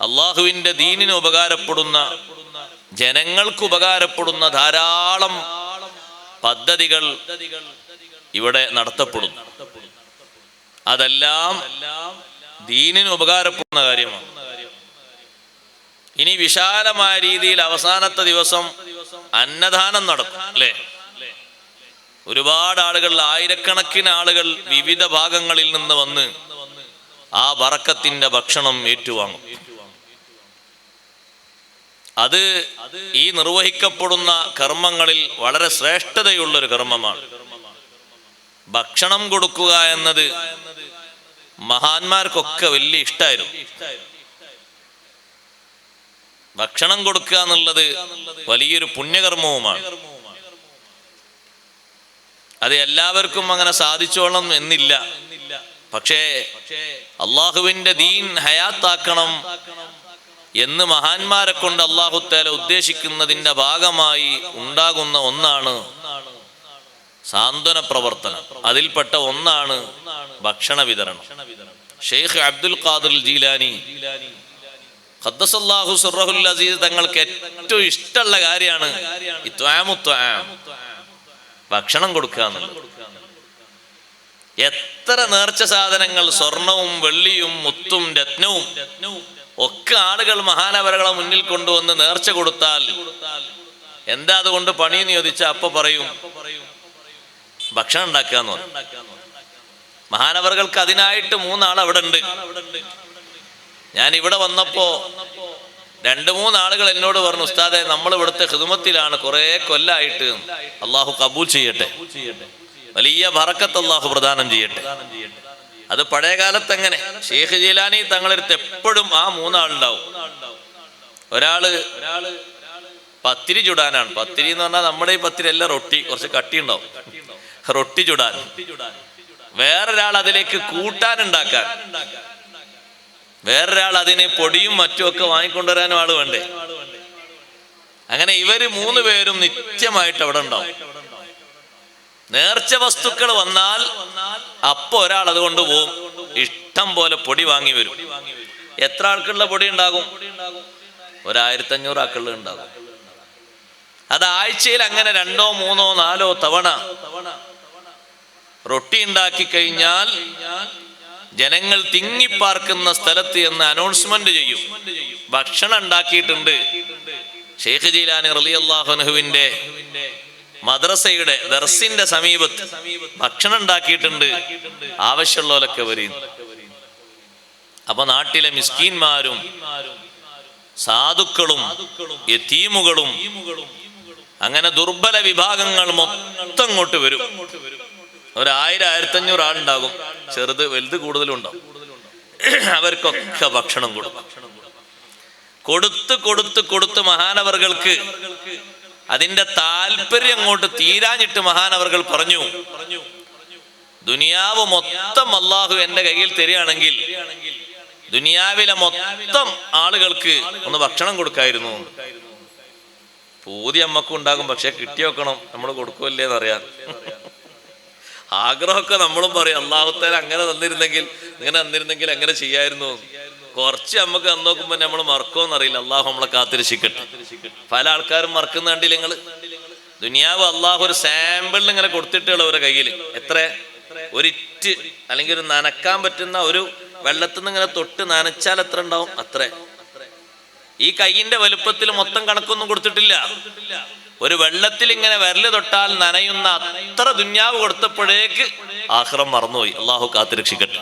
അള്ളാഹുവിന്റെ ദീനിന് ഉപകാരപ്പെടുന്ന ജനങ്ങൾക്ക് ഉപകാരപ്പെടുന്ന ധാരാളം പദ്ധതികൾ ഇവിടെ നടത്തപ്പെടുന്നു. അതെല്ലാം ദീനിന് ഉപകാരപ്പെടുന്ന കാര്യമാണ്. ഇനി വിശാലമായ രീതിയിൽ അവസാനത്തെ ദിവസം അന്നദാനം നടക്കും അല്ലേ? ഒരുപാട് ആളുകൾ ആയിരക്കണക്കിന് ആളുകൾ വിവിധ ഭാഗങ്ങളിൽ നിന്ന് വന്ന് ആ വറക്കത്തിന്റെ ഭക്ഷണം ഏറ്റുവാങ്ങും. അത് ഈ നിർവഹിക്കപ്പെടുന്ന കർമ്മങ്ങളിൽ വളരെ ശ്രേഷ്ഠതയുള്ളൊരു കർമ്മമാണ്. ഭക്ഷണം കൊടുക്കുക എന്നത് മഹാന്മാർക്കൊക്കെ വലിയ ഇഷ്ടമായിരുന്നു ഭക്ഷണം കൊടുക്കുക എന്നുള്ളത് വലിയൊരു പുണ്യകർമ്മവുമാണ്. അത് എല്ലാവർക്കും അങ്ങനെ സാധിച്ചോളണം എന്നില്ല. പക്ഷേ അള്ളാഹുവിന്റെ ദീൻ ഹയാത്താക്കണം എന്ന് മഹാന്മാരെ കൊണ്ട് അള്ളാഹുത്തേല ഉദ്ദേശിക്കുന്നതിന്റെ ഭാഗമായി ഉണ്ടാകുന്ന ഒന്നാണ് സാന്ത്വന പ്രവർത്തനം. അതിൽപ്പെട്ട ഒന്നാണ് ഭക്ഷണ വിതരണം. ഷെയ്ഖ് അബ്ദുൽ ഖാദിർ ജീലാനി ഖദ്ദസല്ലാഹു അസീസ് തങ്ങൾക്ക് ഏറ്റവും ഇഷ്ടമുള്ള കാര്യമാണ് ഭക്ഷണം കൊടുക്കുക എന്നുള്ളത്. എത്ര നേർച്ച സാധനങ്ങൾ സ്വർണവും വെള്ളിയും മുത്തും രത്നവും ഒക്കെ ആളുകൾ മഹാനവരകളെ മുന്നിൽ കൊണ്ടുവന്ന് നേർച്ച കൊടുത്താൽ എന്താ അതുകൊണ്ട് പണിയെന്ന് ചോദിച്ചാൽ അപ്പൊ പറയും ഭക്ഷണം ഉണ്ടാക്കുക എന്ന് മഹാനവറുകൾക്ക് അതിനായിട്ട് മൂന്നാൾ അവിടെ ഉണ്ട്. ഞാൻ ഇവിടെ വന്നപ്പോ രണ്ട് മൂന്നാളുകൾ എന്നോട് പറഞ്ഞു ഉസ്താദെ നമ്മൾ ഇവിടുത്തെ ഹിദുമത്തിലാണ് കുറെ കൊല്ലായിട്ട് അള്ളാഹു കബൂൽ ചെയ്യട്ടെ. വലിയ ഭറക്കത്ത് അള്ളാഹു പ്രദാനം ചെയ്യട്ടെ. അത് പഴയ കാലത്ത് എങ്ങനെ ഷെയ്ഖ് ജീലാനി തങ്ങളടുത്ത് എപ്പോഴും ആ മൂന്നാളുണ്ടാവും. ഒരാൾ ഒരാൾ പത്തിരി ചുടാനാണ്. പത്തിരി എന്ന് പറഞ്ഞാൽ നമ്മുടെ ഈ പത്തിരി എല്ലാം റൊട്ടി. കുറച്ച് കട്ടി ഉണ്ടാവും റൊട്ടി ചുടാൻ. വേറൊരാൾ അതിലേക്ക് കൂട്ടാൻ ഉണ്ടാക്കാൻ. വേറൊരാൾ അതിന് പൊടിയും മറ്റും ഒക്കെ വാങ്ങിക്കൊണ്ടുവരാനും ആൾ വേണ്ടേ? അങ്ങനെ ഇവർ മൂന്ന് പേരും നിത്യമായിട്ട് അവിടെ ഉണ്ടാവും. നേർച്ച വസ്തുക്കൾ വന്നാൽ അപ്പൊ ഒരാൾ അതുകൊണ്ട് പോവും. ഇഷ്ടം പോലെ പൊടി വാങ്ങി വരും. എത്ര ആൾക്കുള്ള പൊടി ഉണ്ടാകും? ഒരായിരത്തി അഞ്ഞൂറ് ആൾക്കുള്ള ഉണ്ടാകും. അത് ആഴ്ചയിൽ അങ്ങനെ രണ്ടോ മൂന്നോ നാലോ തവണ റൊട്ടി ഉണ്ടാക്കി കഴിഞ്ഞാൽ ജനങ്ങൾ തിങ്ങിപ്പാർക്കുന്ന സ്ഥലത്ത് എന്ന് അനൗൺസ്മെന്റ് ചെയ്യും. ഭക്ഷണം ഉണ്ടാക്കിയിട്ടുണ്ട്. ഷെയ്ഖ് ജീലാനി റലിയല്ലാഹുനുഹുവിന്റെ മദ്രസയുടെ ദർസിന്റെ സമീപത്ത് ഭക്ഷണം ഉണ്ടാക്കിയിട്ടുണ്ട്. ആവശ്യമുള്ളവരൊക്കെ വരും. അപ്പൊ നാട്ടിലെ മിസ്കീന്മാരും സാധുക്കളും യതീമുകളും അങ്ങനെ ദുർബല വിഭാഗങ്ങൾ മൊത്തം അങ്ങോട്ട് വരും. ഒരായിരം ആയിരത്തി അഞ്ഞൂറ് ആളുണ്ടാകും. ചെറുത് വലുത് കൂടുതലും ഉണ്ടാവും. അവർക്കൊക്കെ ഭക്ഷണം കൊടുക്കും. കൊടുത്ത് കൊടുത്ത് കൊടുത്ത് മഹാനവറുകൾക്ക് അതിന്റെ താല്പര്യം അങ്ങോട്ട് തീരാഞ്ഞിട്ട് മഹാനവറുകൾ പറഞ്ഞു ദുനിയാവ് മൊത്തം അള്ളാഹു എന്റെ കയ്യിൽ തരികയാണെങ്കിൽ ദുനിയാവിലെ മൊത്തം ആളുകൾക്ക് ഒന്ന് ഭക്ഷണം കൊടുക്കായിരുന്നു. പൂതി അമ്മക്കും ഉണ്ടാകും പക്ഷെ കിട്ടി വെക്കണം നമ്മൾ കൊടുക്കുമല്ലേ എന്നറിയാം ആഗ്രഹമൊക്കെ നമ്മളും പറയും അള്ളാഹുത്തേല അങ്ങനെ തന്നിരുന്നെങ്കിൽ ഇങ്ങനെ തന്നിരുന്നെങ്കിൽ അങ്ങനെ ചെയ്യായിരുന്നു. കുറച്ച് നമുക്ക് അന്ന് നോക്കുമ്പോ നമ്മൾ മറക്കുമെന്നറിയില്ല അള്ളാഹു നമ്മളെ കാത്തിരക്ഷിക്കട്ടെ. പല ആൾക്കാരും മറക്കുന്ന കണ്ടില്ല നിങ്ങൾ? ദുനിയാവ് അള്ളാഹു ഒരു സാമ്പിളിൽ ഇങ്ങനെ കൊടുത്തിട്ടുള്ള അവരുടെ കയ്യിൽ എത്ര? ഒരിറ്റ് അല്ലെങ്കിൽ ഒരു നനക്കാൻ പറ്റുന്ന ഒരു വെള്ളത്തിൽ നിന്ന് ഇങ്ങനെ തൊട്ട് നനച്ചാൽ എത്ര ഉണ്ടാവും? അത്ര. ഈ കൈയിന്റെ വലുപ്പത്തിൽ മൊത്തം കണക്കൊന്നും കൊടുത്തിട്ടില്ല. ഒരു വെള്ളത്തിൽ ഇങ്ങനെ വിരൽ തൊട്ടാൽ നനയുന്ന അത്ര ദുന്യാവ് കൊടുത്തപ്പോഴേക്ക് ആഹ്റം മറന്നുപോയി. അള്ളാഹു കാത്തിരക്ഷിക്കട്ടെ.